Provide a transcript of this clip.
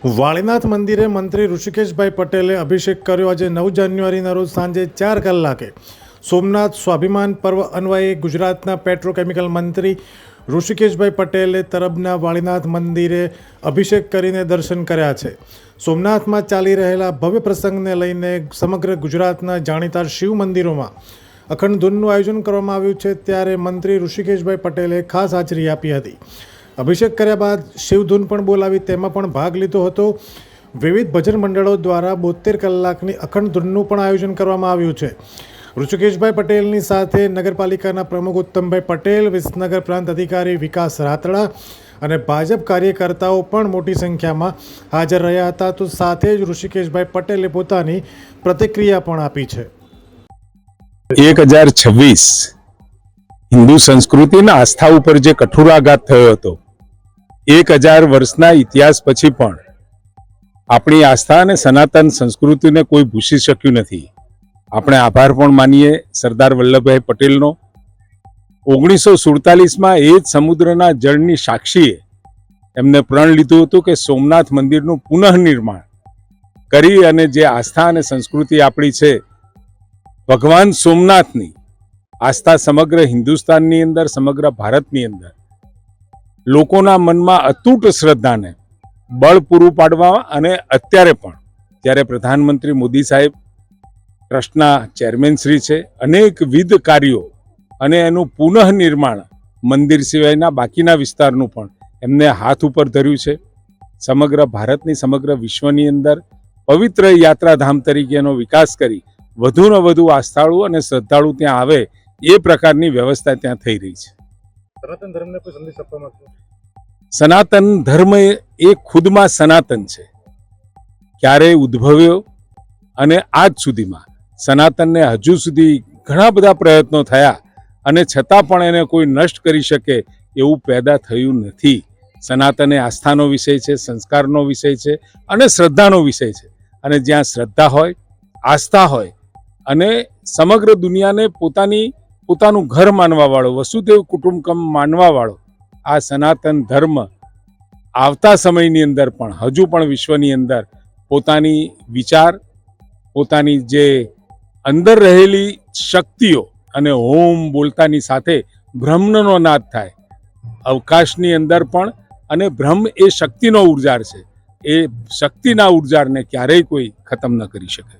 વાળીનાથ મંદિરે મંત્રી ઋષિકેશભાઈ પટેલે અભિષેક કર્યો આજે નવ જાન્યુઆરીના રોજ સાંજે ચાર કલાકે. સોમનાથ સ્વાભિમાન પર્વ અન્વયે ગુજરાતના પેટ્રોકેમિકલ મંત્રી ઋષિકેશભાઈ પટેલે તરબના વાળીનાથ મંદિરે અભિષેક કરીને દર્શન કર્યા છે. સોમનાથમાં ચાલી રહેલા ભવ્ય પ્રસંગને લઈને સમગ્ર ગુજરાતના જાણીતા શિવ મંદિરોમાં અખંડ ધૂનનું આયોજન કરવામાં આવ્યું છે, ત્યારે મંત્રી ઋષિકેશભાઈ પટેલે ખાસ હાજરી આપી હતી. અભિષેક કર્યા બાદ શિવધૂન પણ બોલાવી તેમાં પણ ભાગ લીધો હતો. વિવિધ ભજન મંડળો દ્વારા બોતેર કલાકની અખંડ ધૂનનું પણ આયોજન કરવામાં આવ્યું છે. ઋષિકેશભાઈ પટેલની સાથે નગરપાલિકાના પ્રમુખ ઉત્તમભાઈ પટેલ, વિસનગર પ્રાંત અધિકારી વિકાસ રાતડા અને ભાજપ કાર્યકર્તાઓ પણ મોટી સંખ્યામાં હાજર રહ્યા હતા. તો સાથે જ ઋષિકેશભાઈ પટેલે પોતાની પ્રતિક્રિયા પણ આપી છે. એક હજાર છવ્વીસ હિન્દુ સંસ્કૃતિના આસ્થા ઉપર જે કઠોરાઘાત થયો હતો એક હજાર વર્ષના ઇતિહાસ પછી પણ આપણી આસ્થા અને સનાતન સંસ્કૃતિને કોઈ ભૂસી શક્યું નથી. આપણે આભાર પણ માનીએ સરદાર વલ્લભભાઈ પટેલનો. ઓગણીસો સુડતાલીસમાં એ જ સમુદ્રના જળની સાક્ષીએ એમને પ્રણ લીધું હતું કે સોમનાથ મંદિરનું પુનઃનિર્માણ કરી અને જે આસ્થા અને સંસ્કૃતિ આપણી છે, ભગવાન સોમનાથની, આસ્થા સમગ્ર હિન્દુસ્તાનની અંદર, સમગ્ર ભારતની અંદર લોકોના મનમાં અતૂટ શ્રદ્ધાને બળ પૂરું પાડવા અને અત્યારે પણ જ્યારે પ્રધાનમંત્રી મોદી સાહેબ ટ્રસ્ટના ચેરમેન શ્રી છે, અનેકવિધ કાર્યો અને એનું પુનઃનિર્માણ મંદિર સિવાયના બાકીના વિસ્તારનું પણ એમને હાથ ઉપર ધર્યું છે. સમગ્ર ભારતની, સમગ્ર વિશ્વની અંદર પવિત્ર યાત્રાધામ તરીકેનો વિકાસ કરી વધુને વધુ આસ્થાળુ અને શ્રદ્ધાળુ ત્યાં આવે એ પ્રકારની વ્યવસ્થા ત્યાં થઈ રહી છે. સનાતન ધર્મને કોઈ સંદેશ આપવા માંગતો સનાતન ધર્મ એ ખુદમાં સનાતન છે. ક્યારેય ઉદ્ભવ્યો અને આજ સુધીમાં સનાતનને હજુ સુધી ઘણા બધા પ્રયત્નો થયા અને છતાં પણ એને કોઈ નષ્ટ કરી શકે એવું પેદા થયું નથી. સનાતન એ આસ્થાનો વિષય છે, સંસ્કારનો વિષય છે અને શ્રદ્ધાનો વિષય છે. અને જ્યાં શ્રદ્ધા હોય, આસ્થા હોય અને સમગ્ર દુનિયાને પોતાની પોતાનું ઘર માનવા વાળો વસુદેવ કુટુંબકમ માનવા વાળો આ સનાતન ધર્મ આવતા સમયની અંદર પણ, હજુ પણ વિશ્વની અંદર પોતાની વિચાર, પોતાની જે અંદર રહેલી શક્તિઓ અને હોમ બોલતાની સાથે બ્રહ્મનો નાદ થાય. અવકાશની અંદર પણ અને બ્રહ્મ એ શક્તિનો ઉર્જાર છે. એ શક્તિના ઉર્જારને ક્યારેય કોઈ ખતમ ન કરી શકે.